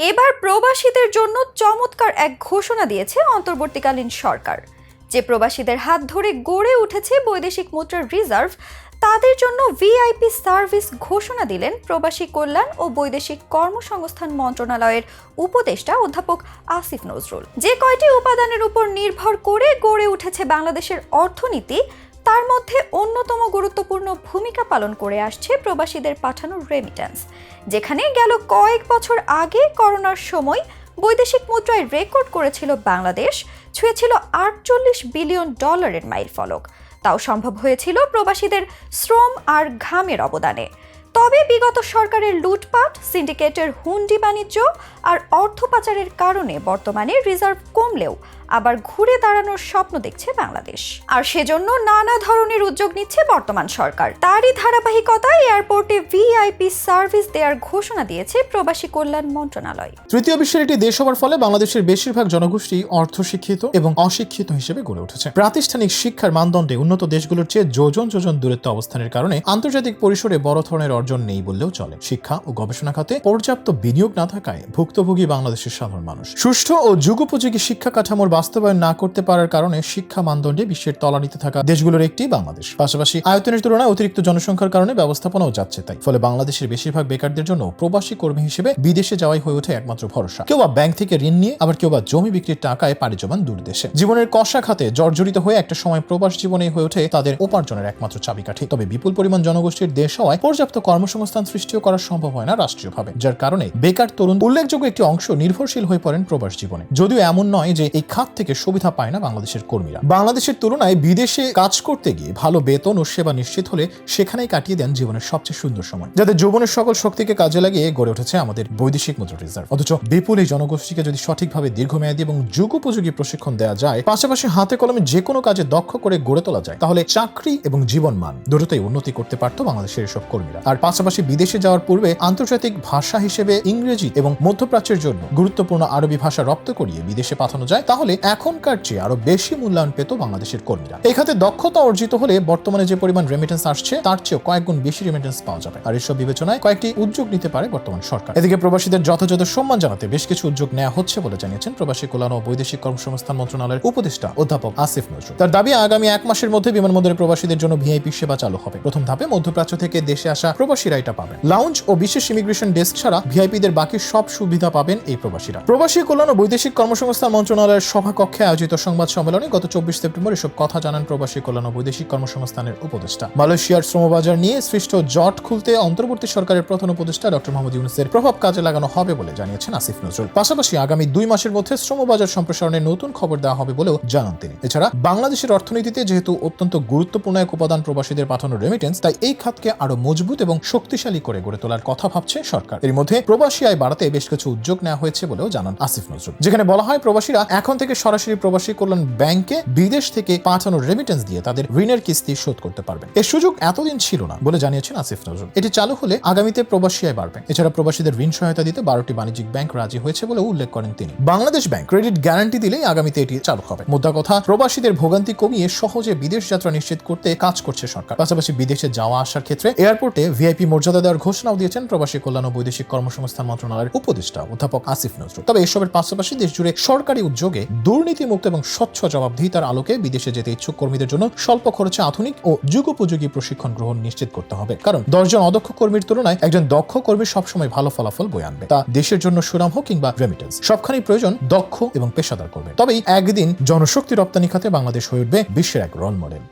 এবার প্রবাসীদের জন্য চমৎকার এক ঘোষণা দিয়েছে অন্তর্বর্তীকালীন সরকার। যে প্রবাসীদের হাত ধরে গড়ে উঠেছে বৈদেশিক মুদ্রার রিজার্ভ, তাদের জন্য ভিআইপি সার্ভিস ঘোষণা দিলেন প্রবাসী কল্যাণ ও বৈদেশিক কর্মসংস্থান মন্ত্রণালয়ের উপদেষ্টা অধ্যাপক আসিফ নজরুল। যে কয়টি উপাদানের উপর নির্ভর করে গড়ে উঠেছে বাংলাদেশের অর্থনীতি তার মধ্যে অন্যতম গুরুত্বপূর্ণ ভূমিকা পালন করে আসছে প্রবাসীদের পাঠানো রেমিট্যান্স যেখানে গেল কয়েক বছর আগে করোনার সময় বৈদেশিক মুদ্রায় রেকর্ড করেছিল বাংলাদেশ, ছুঁয়েছিল আটচল্লিশ বিলিয়ন ডলারের মাইল ফলক তাও সম্ভব হয়েছিল প্রবাসীদের শ্রম আর ঘামের অবদানে। তবে বিগত সরকারের লুটপাট, সিন্ডিকেটের হুন্ডি বাণিজ্য আর অর্থ পাচারের কারণে বর্তমানে রিজার্ভ কমলেও আবার ঘুরে দাঁড়ানোর স্বপ্ন দেখছে বাংলাদেশ। আর সেজন্য নানা ধরনের উদ্যোগ নিচ্ছে বর্তমান সরকার। তারই ধারাবাহিকতায় এয়ারপোর্টে ভিআইপি সার্ভিস দেওয়ার ঘোষণা দিয়েছে প্রবাসী কল্যাণ মন্ত্রণালয়। তৃতীয় বিশ্বের একটি দেশ হওয়ার ফলে বাংলাদেশের বেশিরভাগ জনগোষ্ঠী অর্ধশিক্ষিত এবং অশিক্ষিত হিসেবে গড়ে উঠেছে। প্রাতিষ্ঠানিক শিক্ষার মানদণ্ডে উন্নত দেশগুলোর চেয়ে যোজন যোজন দূরত্ব অবস্থানের কারণে আন্তর্জাতিক পরিসরে বড় ধরনের অর্জন নেই বললেও চলে। শিক্ষা ও গবেষণা খাতে পর্যাপ্ত বিনিয়োগ না থাকায় ভুক্তভোগী বাংলাদেশের সাধারণ মানুষ। সুষ্ঠু ও যুগোপযোগী শিক্ষা কাঠামোর বাস্তবায়ন না করতে পারার কারণে শিক্ষা মানদণ্ডে বিশ্বের তলানিতে থাকা দেশগুলোর একটি বাংলাদেশ। পাশাপাশি আয়তনের তুলনায় অতিরিক্ত জনসংখ্যার কারণে ব্যবস্থাপনাও যাচ্ছে তাই। ফলে বাংলাদেশের বেশিরভাগ বেকারদের জন্য প্রবাসী কর্মী হিসেবে বিদেশে যাওয়াই হয়ে ওঠে একমাত্র ভরসা। কেউ বা ব্যাংক থেকে ঋণ নিয়ে, আবার কেউ বা জমি বিক্রির টাকায় পাড়ি জমান দূর দেশে। জীবনের কষা খাতে জর্জরিত হয়ে একটা সময় প্রবাস জীবনে হয়ে ওঠে তাদের উপার্জনের একমাত্র চাবিকাঠি। তবে বিপুল পরিমাণ জনগোষ্ঠীর দেশ হওয়ায় পর্যাপ্ত কর্মসংস্থান সৃষ্টিও করা সম্ভব হয় না রাষ্ট্রীয়ভাবে, যার কারণে বেকার তরুণ উল্লেখযোগ্য একটি অংশ নির্ভরশীল হয়ে পড়েন প্রবাস জীবনে। যদিও এমন নয় যে এই খাত থেকে সুবিধা পায় না বাংলাদেশের কর্মীরা। বাংলাদেশের তুলনায় বিদেশে কাজ করতে গিয়ে ভালো বেতন ও সেবা নিশ্চিত হলে সেখানেই কাটিয়ে দেন জীবনের সবচেয়ে সুন্দর সময় যাদের যৌবনের সকল শক্তিকে কাজে লাগিয়ে গড়ে উঠেছে আমাদের বৈদেশিক মুদ্রা রিজার্ভ। অথচ বিপুল এই জনগোষ্ঠীকে যদি সঠিকভাবে দীর্ঘমেয়াদী এবং যুগোপযোগী প্রশিক্ষণ দেওয়া যায়, পাশাপাশি হাতে কলমে যে কোনো কাজে দক্ষ করে গড়ে তোলা যায়, তাহলে চাকরি এবং জীবন মান দুটোতেই উন্নতি করতে পারত বাংলাদেশের এসব কর্মীরা। আর পাশাপাশি বিদেশে যাওয়ার পূর্বে আন্তর্জাতিক ভাষা হিসেবে ইংরেজি এবং মধ্যপ্রাচ্যের জন্য গুরুত্বপূর্ণ আরবি ভাষা রপ্ত করিয়ে বিদেশে পাঠানো যায়, তাহলে এখনকার চেয়ে আরও বেশি মূল্যায়ন পেত বাংলাদেশের কর্মীরা। এই খাতে দক্ষতা অর্জিত হলে বর্তমানে যে পরিমাণ রেমিটেন্স আসছে, তার চেয়েও কয়েক গুণ বেশি রেমিটেন্স পাওয়া যাবে। আর এসব বিবেচনায় কয়েকটি উদ্যোগ নিতে পারে বর্তমান সরকার। এদিকে প্রবাসীদের যথাযথ সম্মান জানাতে বেশ কিছু উদ্যোগ নেওয়া হচ্ছে বলে জানিয়েছেন প্রবাসী কল্যাণ ও বৈদেশিক কর্মসংস্থান মন্ত্রণালয়ের উপদেষ্টা অধ্যাপক আসিফ নজরুল। তার দাবি, আগামী এক মাসের মধ্যে বিমানবন্দরে প্রবাসীদের জন্য ভিআইপি সেবা চালু হবে। প্রথম ধাপে মধ্যপ্রাচ্য থেকে দেশে আসা প্রবাসীরা এটা পাবেন। লাউঞ্জ ও বিশেষ ইমিগ্রেশন ডেস্ক ছাড়া ভিআইপিদের বাকি সব সুবিধা পাবেন এই প্রবাসীরা। প্রবাসী কল্যাণ ও বৈদেশিক কর্মসংস্থান মন্ত্রণালয়ের সভাকক্ষে আয়োজিত সংবাদ সম্মেলনে গত চব্বিশ সেপ্টেম্বর এসব কথা জানান প্রবাসী কল্যাণ ও বৈদেশিক কর্মসংস্থানের উপদেষ্টা। মালয়েশিয়ার শ্রমবাজার নিয়ে সৃষ্ট জট খুলতে অন্তর্বর্তী সরকারের প্রধান উপদেষ্টা ডক্টর মোহাম্মদ ইউনুসের প্রভাব কাজে লাগানো হবে বলে জানিয়েছেন আসিফ নজরুল। পাশাপাশি আগামী দুই মাসের মধ্যে শ্রমবাজার সম্প্রসারণের নতুন খবর দেওয়া হবে বলেও জানান তিনি। এছাড়া বাংলাদেশের অর্থনীতিতে যেহেতু অত্যন্ত গুরুত্বপূর্ণ এক উপাদান প্রবাসীদের পাঠানো রেমিটেন্স তাই এই খাতকে আরও মজবুত এবং শক্তিশালী করে গড়ে তোলার কথা ভাবছে সরকার। এর মধ্যে প্রবাসী আয় বাড়াতে বেশ কিছু উদ্যোগ নেওয়া হয়েছে বলেও জানান আসিফ নজরুল। যেখানে বলা হয়, প্রবাসীরা এখন থেকে সরাসরি প্রবাসী কল্যাণ ব্যাংকে বিদেশ থেকে পাঠানো রেমিটেন্স দিয়ে তাদের ঋণের কিস্তি শোধ করতে পারবেন। এর সুযোগ এতদিন ছিল না বলে জানিয়েছেন আসিফ নজরুল। এটি চালু হলে আগামীতে প্রবাসী আয় বাড়বে। এছাড়া প্রবাসীদের ঋণ সহায়তা দিতে বারোটি বাণিজ্যিক ব্যাংক রাজি হয়েছে বলে উল্লেখ করেন তিনি। বাংলাদেশ ব্যাংক ক্রেডিট গ্যারান্টি দিলেই আগামীতে এটি চালু হবে। মোদ্দা কথা, প্রবাসীদের ভোগান্তি কমিয়ে সহজে বিদেশ যাত্রা নিশ্চিত করতে কাজ করছে সরকার। পাশাপাশি বিদেশে যাওয়া আসার ক্ষেত্রে এয়ারপোর্টে ভিআইপি মর্যাদা দেওয়ার ঘোষণাও দিয়েছেন প্রবাসী কল্যাণ ও বৈদেশিক কর্মসংস্থান মন্ত্রণালয়ের উপদেষ্টা অধ্যাপক আসিফ নজরুল। তবে এসবের পাশাপাশি দেশ জুড়ে সরকারি উদ্যোগে দুর্নীতিমুক্ত এবং স্বচ্ছ জবাবদিহিতার আলোকে বিদেশে যেতে ইচ্ছুক কর্মীদের জন্য স্বল্প খরচে আধুনিক ও যুগোপযোগী প্রশিক্ষণ গ্রহণ নিশ্চিত করতে হবে। কারণ দশজন অদক্ষ কর্মীর তুলনায় একজন দক্ষ কর্মী সবসময় ভালো ফলাফল বয়ে আনবে। তা দেশের জন্য সুনাম হোক কিংবা রেমিটেন্স সবখানেই প্রয়োজন দক্ষ এবং পেশাদার কর্মী। তবেই একদিন জনশক্তি রপ্তানি খাতে বাংলাদেশ হয়ে উঠবে বিশ্বের এক রোল মডেল